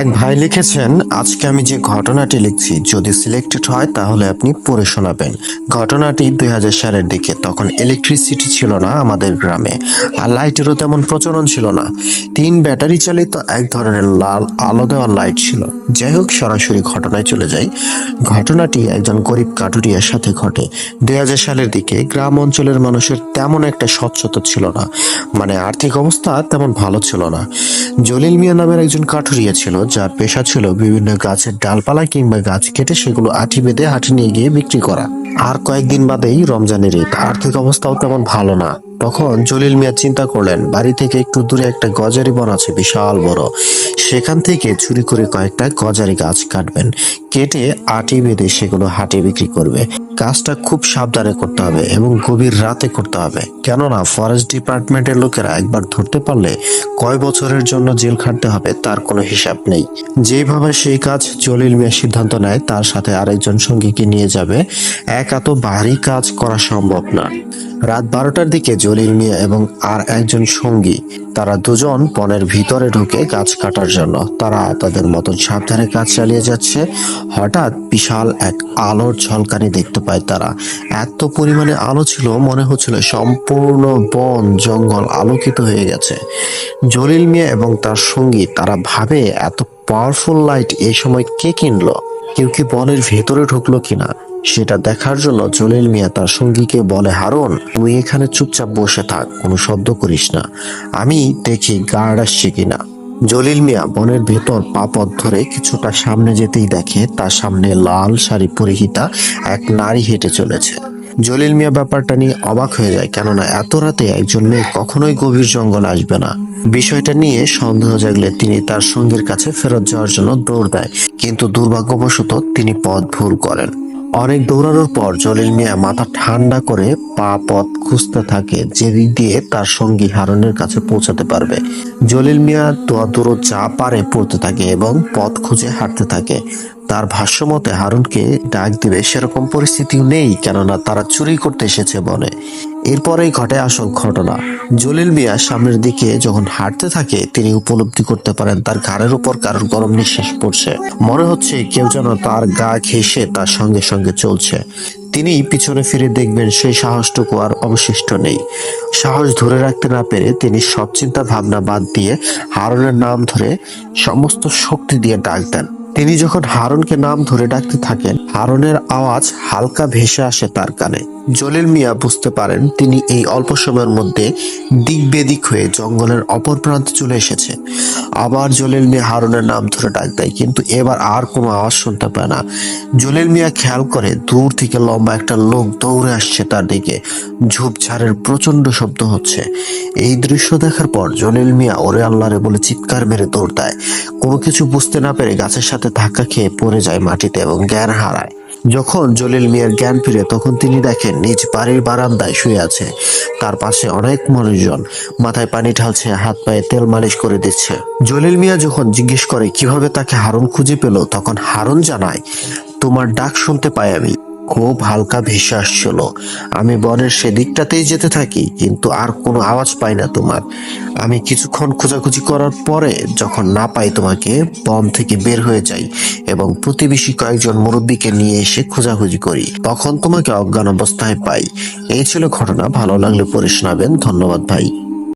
এক ভাই লিখেছেন, আজকে আমি যে ঘটনাটি লিখছি, যদি সিলেক্টেড হয় তাহলে আপনি পড়ে শোনাবেন। ঘটনাটি দুই হাজার সালের দিকে, তখন ইলেকট্রিসিটি ছিল না আমাদের গ্রামে, আর লাইটেরও তেমন প্রচলন ছিল না। তিন ব্যাটারি চালিত এক ধরনের লাল আলো দেওয়া লাইট ছিল। যাই হোক, সরাসরি ঘটনায় চলে যাই। ঘটনাটি একজন গরিব কাটুরিয়ার সাথে ঘটে। দুই হাজার সালের দিকে, গ্রাম অঞ্চলের মানুষের তেমন একটা স্বচ্ছতা ছিল না। মানে আর্থিক অবস্থা তেমন ভালো ছিল না। জলিল মিয়া নামের একজন কাঠুরিয়া ছিল যার পেশা ছিল বিভিন্ন গাছের ডালপালা কিংবা গাছ কেটে সেগুলো আঠি বেঁধে হাটে নিয়ে গিয়ে বিক্রি করা। আর কয়েকদিন বাদেই রমজানের ঈদ। আর্থিক অবস্থাও তেমন ভালো না। তখন জলিল মিয়া চিন্তা করলেন, বাড়ি থেকে একটু দূরে একটা গজারি বন আছে, বিশাল বড়। সেখান থেকে চুরি করে কয়েকটা গজারি গাছ কাটবেন, কেটে আটি বেঁধে সেগুলো হাটে বিক্রি করবে। কাজটা খুব সাবধানে করতে হবে এবং গভীর রাতে করতে হবে। কেননা, ফরেস্ট ডিপার্টমেন্টের লোকেরা একবার ধরতে পারলে কয় বছরের জন্য জেল খাটতে হবে তার কোনো হিসাব নেই। যেভাবে সেই কাজ জলিল মিয়া সিদ্ধান্ত নেয়, তার সাথে আরেকজন সঙ্গীকে নিয়ে যাবে, এক এত ভারী কাজ করা সম্ভব না। রাত বারোটার দিকে জলিল মিয়া এবং আর একজন সঙ্গী, তারা দুজন বনের ভিতরে ঢুকে গাছ কাটার জন্য। তারা তাদের মতন সাবধানে কাজ চালিয়ে যাচ্ছে। হঠাৎ বিশাল এক আলোর ঝলকানি দেখতে পায় তারা। এত পরিমাণে আলো ছিল, মনে হচ্ছিল সম্পূর্ণ বন, জঙ্গল আলোকিত হয়ে গেছে। জলিল মিয়া এবং তার সঙ্গী, তারা ভাবে, এত পাওয়ারফুল লাইট এই সময় কে কিনলো? কেউ কি বনের ভেতরে ঢুকলো কিনা? সেটা দেখার জন্য জলিল মিয়া তার সঙ্গীকে বলে, হারুন, তুই এখানে চুপচাপ বসে থাক, কোনো শব্দ করিস না। আমি দেখি গার্ড আসছে কিনা। জলিল মিয়া বনের ভেতর পাপথ ধরে কিছুটা সামনে যেতেই দেখে তার সামনে লাল শাড়ি পরিহিতা এক নারী হেঁটে চলেছে। জলিল মিয়া ব্যাপারটা নিয়ে অবাক হয়ে যায়, কেননা এত রাতে একজন মেয়ে কখনোই গভীর জঙ্গল আসবে না। বিষয়টা নিয়ে সন্দেহ জাগলে তিনি তার সঙ্গীর কাছে ফেরত যাওয়ার জন্য দৌড় দেয়, কিন্তু দুর্ভাগ্যবশত তিনি পথ ভুল করেন। অনেক দৌড়ানোর পর জলিল মিয়া মাথা ঠান্ডা করে পা পথ খুঁজতে থাকে যেদিক দিয়ে তার সঙ্গী হারনের কাছে পৌঁছাতে পারবে। জলিল মিয়া দোয়া দূর যা পারে পড়তে থাকে এবং পথ খুঁজে হাঁটতে থাকে। তার ভাষ্যমতে হারুনকে ডাক দিবে, সেরকম পরিস্থিতিও নেই কেননা তারা চুরি করতে এসেছে বনে এরপরেই ঘটে আসল ঘটনা। জলিল মিয়া সামনের দিকে যখন হাঁটতে থাকে, তিনি উপলব্ধি করতে পারেন তার ঘাড়ের উপর কারোর গরম নিঃশ্বাস পড়ছে। মনে হচ্ছে কেউ যেন তার গা ঘেঁষে তার সঙ্গে সঙ্গে চলছে। তিনি পিছনে ফিরে দেখবেন সেই সাহসটুকু আর অবশিষ্ট নেই। সাহস ধরে রাখতে না পেরে তিনি সব চিন্তা ভাবনা বাদ দিয়ে হারনের নাম ধরে সমস্ত শক্তি দিয়ে ডাক দেন। তিনি যখন হারনকে নাম ধরে ডাকতে থাকেন, হারনের আওয়াজ হালকা ভেসে আসে তার কানে। জলিল মিয়া বুঝতে পারেন তিনি এই অল্প সময়ের মধ্যে দিক বেদিক হয়ে জঙ্গলের অপর প্রান্তে চলে এসেছে। আবার জলিল মিয়া হারনের নাম ধরে ডাক দেয়, কিন্তু এবার আর কোনো আওয়াজ শুনতে পায় না। জলিল মিয়া খেয়াল করে দূর থেকে লম্বা একটা লোক দৌড়ে আসছে তার দিকে। ঝোপঝাড়ের প্রচণ্ড শব্দ হচ্ছে। এই দৃশ্য দেখার পর জলিল মিয়া ওরে আল্লাহরে বলে চিৎকার মেরে দৌড় দেয়। কোনো কিছু বুঝতে না পেরে গাছের সাথে ধাক্কা খেয়ে পড়ে যায় মাটিতে এবং জ্ঞান হারায়। যখন জলিল মিয়ার জ্ঞান ফিরে, তখন তিনি দেখেন নিজ বাড়ির বারান্দায় শুয়ে আছে। তার পাশে অনেক মানুষজন। মাথায় পানি ঢালছে, হাত পায়ে তেল মালিশ করে দিচ্ছে। জলিল মিয়া যখন জিজ্ঞেস করে, কীভাবে তাকে হারুন খুঁজে পেল? তখন হারুন জানায়, তোমার ডাক শুনতে পাই আমি। খুব হালকা ভেসে আসছিল। আমি বনের সেদিকটাতেই যেতে থাকি, কিন্তু আর কোনো আওয়াজ পাই না তোমার। আমি কিছুক্ষণ খোঁজাখুঁজি করার পরে যখন না পাই তোমাকে, বন থেকে বের হয়ে যাই এবং প্রতিবেশী কয়েকজন মুরব্বীকে নিয়ে এসে খোঁজাখুঁজি করি। তখন তোমাকে অজ্ঞান অবস্থায় পাই। এই ছিল ঘটনা। ভালো লাগলে পড়ে শোনাবেন। ধন্যবাদ ভাই।